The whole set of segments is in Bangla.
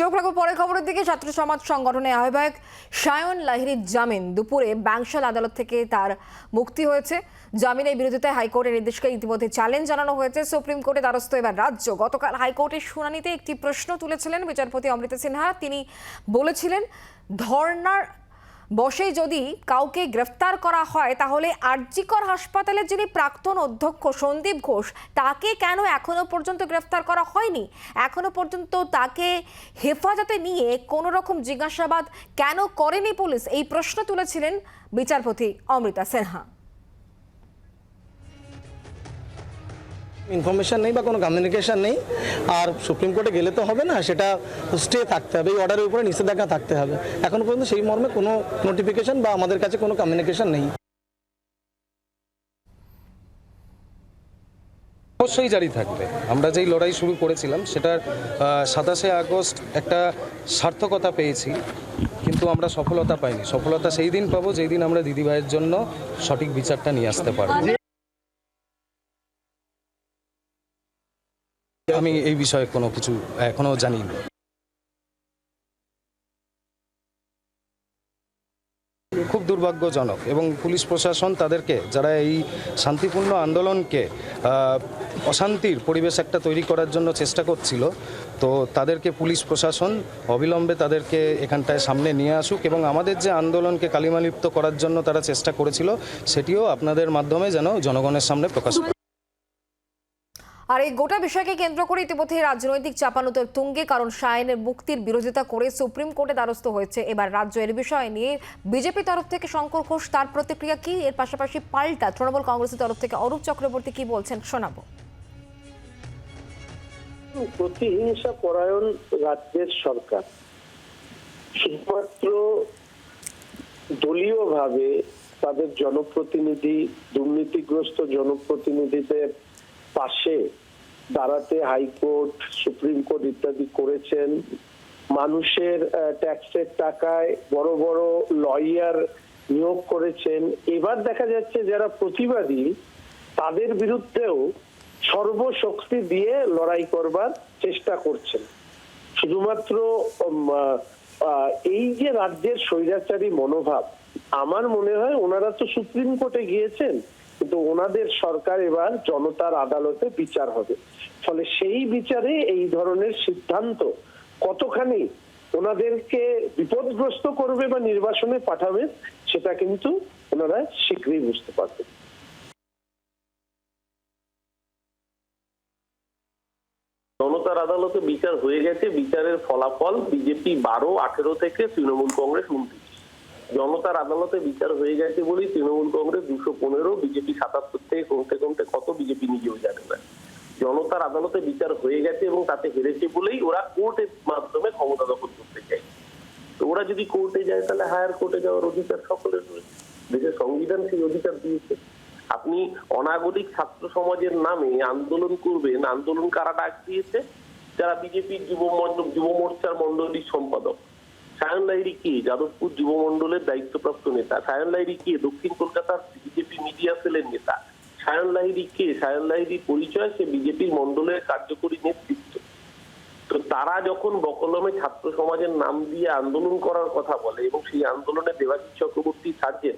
চোখ রাখব পরের খবরের দিকে, ছাত্র সমাজ সংগঠনের আহ্বায়ক সায়ন লাহিরির জামিন। দুপুরে ব্যাংশাল আদালত থেকে তার মুক্তি হয়েছে। জামিনের বিরোধিতায় হাইকোর্টের নির্দেশকে ইতিমধ্যে চ্যালেঞ্জ জানানো হয়েছে। সুপ্রিম কোর্টে দ্বারস্থ এবার রাজ্য। গতকাল হাইকোর্টের শুনানিতে একটি প্রশ্ন তুলেছিলেন বিচারপতি অমৃতা সিনহা। তিনি বলেছিলেন, ধর্নার বসে যদি কাউকে গ্রেফতার করা হয়, তাহলে আরজিকর হাসপাতালের যিনি প্রাক্তন অধ্যক্ষ সন্দীপ ঘোষ, তাকে কেন এখনও পর্যন্ত গ্রেফতার করা হয়নি? এখনও পর্যন্ত তাকে হেফাজতে নিয়ে কোনো রকম জিজ্ঞাসাবাদ কেন করেনি পুলিশ? এই প্রশ্ন তুলেছিলেন বিচারপতি অমৃতা সিনহা। ইনফরমেশন নেই বা কোনো কমিউনিকেশন নেই, আর সুপ্রিম কোর্টে গেলে তো হবে না, সেটা স্টে থাকতে হবে, এই অর্ডারের উপরে নিষেধাজ্ঞা থাকতে হবে। এখনও পর্যন্ত সেই মর্মে কোনো নোটিফিকেশন বা আমাদের কাছে কোনো কমিউনিকেশন নেই। অবশ্যই জারি থাকবে। আমরা যেই লড়াই শুরু করেছিলাম, সেটার সাতাশে আগস্ট একটা সার্থকতা পেয়েছি, কিন্তু আমরা সফলতা পাইনি। সফলতা সেই দিন পাবো যেই দিন আমরা দিদিভাইয়ের জন্য সঠিক বিচারটা নিয়ে আসতে পারব। আমি এই বিষয়ে কোনো কিছু এখনও জানি না খুব দুর্ভাগ্যজনক এবং পুলিশ প্রশাসন তাদেরকে, যারা এই শান্তিপূর্ণ আন্দোলনকে অশান্তির পরিবেশ একটা তৈরি করার জন্য চেষ্টা করছিল, তো তাদেরকে পুলিশ প্রশাসন অবিলম্বে তাদেরকে এখানটায় সামনে নিয়ে আসুক এবং আমাদের যে আন্দোলনকে কালিমালিপ্ত করার জন্য তারা চেষ্টা করেছিল, সেটিও আপনাদের মাধ্যমে যেন জনগণের সামনে প্রকাশ করে আর এই গোটা বিষয়কে কেন্দ্র করে ইতিমধ্যে রাজনৈতিক চাপানোতর তুঙ্গে, কারণ সায়নের মুক্তির বিরোধিতা করে সুপ্রিম কোর্টে দ্বারস্থ হয়েছে। এবার রাজ্য এর বিষয় নিয়ে বিজেপি তরফ থেকে শঙ্কর ঘোষ, তার প্রতিক্রিয়া কি? এর পাশাপাশি পাল্টা তৃণমূল কংগ্রেসের তরফ থেকে অরূপ চক্রবর্তী কি বলছেন শোনাবো। প্রতিহিংসা পরায়ণ রাজ্যের সরকার। শুধুমাত্র দলীয়ভাবে তাদের জনপ্রতিনিধি, দুর্নীতিগ্রস্ত জনপ্রতিনিধিদের পাশে দাঁড়াতে হাইকোর্ট, সুপ্রিম কোর্ট ইত্যাদি করেছেন। মানুষের ট্যাক্সের টাকায় বড় বড় লয়ার নিয়োগ করেছেন। এবার দেখা যাচ্ছে যারা প্রতিবাদী, তাদের বিরুদ্ধেও সর্বশক্তি দিয়ে লড়াই করবার চেষ্টা করছেন। শুধুমাত্র এই যে রাজ্যের স্বৈরাচারী মনোভাব, আমার মনে হয় ওনারা তো সুপ্রিম কোর্টে গিয়েছেন। কিন্তু ওনাদের সরকার এবার জনতার আদালতে বিচার হবে। ফলে সেই বিচারে এই ধরনের সিদ্ধান্ত কতখানি ওনাদেরকে বিপদগ্রস্ত করবে বা নির্বাসনে পাঠাবে, সেটা কিন্তু ওনারা শীঘ্রই বুঝতে পারবেন। জনতার আদালতে বিচার হয়ে গেছে। বিচারের ফলাফল বিজেপি বারো, আঠেরো থেকে তৃণমূল কংগ্রেস উনত্রিশ। জনতার আদালতে বিচার হয়ে গেছে বলেই তৃণমূল কংগ্রেস দুশো পনেরো, বিজেপি সাতাত্তর থেকে কমতে কমতে কত বিজেপি নিজেও জানে না। জনতার আদালতে বিচার হয়ে গেছে এবং তাতে হেরেছে বলেই ওরা কোর্টের মাধ্যমে ক্ষমতা দখল করতে চায়। তো ওরা যদি কোর্টে যায় তাহলে হায়ার কোর্টে যাওয়ার অধিকার সকলের রয়েছে। দেশের সংবিধান সেই অধিকার দিয়েছে। আপনি অনাগরিক ছাত্র সমাজের নামে আন্দোলন করবেন, আন্দোলন কারা ডাক দিয়েছে? যারা বিজেপির যুব যুব মোর্চার মন্ডলীর সম্পাদক। সায়ন লাইরি কে? যাদবপুর যুব মণ্ডলের দায়িত্বপ্রাপ্ত নেতা। সায়ন লাইরি কে? দক্ষিণ কলকাতার বিজেপি মিডিয়া সেলের নেতা। সায়ন লাহিরি কে? সায়ন লাইরি পরিচয়? সে বিজেপির মন্ডলের কার্যকরী নেতৃত্ব। তো তারা যখন বকলমে ছাত্র সমাজের নাম দিয়ে আন্দোলন করার কথা বলে এবং সেই আন্দোলনে দেবাশিস চক্রবর্তী সার্জেন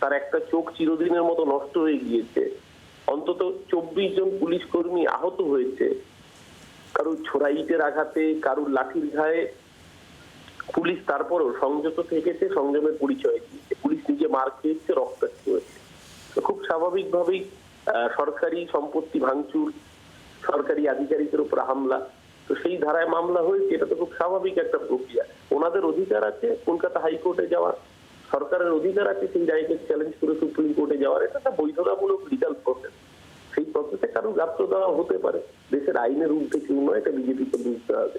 তার একটা চোখ চিরদিনের মতো নষ্ট হয়ে গিয়েছে। অন্তত চব্বিশ জন পুলিশ কর্মী আহত হয়েছে। কারুর ছোড়া ইটের আঘাতে, কারুর লাঠির ঘায়ে পুলিশ তারপরেও সংযত থেকেছে, সংযমের পরিচয় দিয়েছে। পুলিশ নিজে মার খেয়েছে রক্তাক্ত হয়েছে খুব স্বাভাবিকভাবেই সরকারি সম্পত্তি ভাঙচুর, সরকারি আধিকারিকের উপর হামলা। তো সেই ধারায় মামলা হয়েছে, এটা তো খুব স্বাভাবিক একটা প্রক্রিয়া। ওনাদের অধিকার আছে কলকাতা হাইকোর্টে যাওয়ার, সরকারের অধিকার আছে সেই রায়কে চ্যালেঞ্জ করে সুপ্রিম কোর্টে যাওয়ার। এটা একটা বৈধতামূলক লিগাল প্রসেস সেই প্রসেসে কারও গাত্র দেওয়া হতে পারে। দেশের আইনের ঊর্ধ্বে কেউ নয়, এটা বিজেপিকে বুঝতে হবে।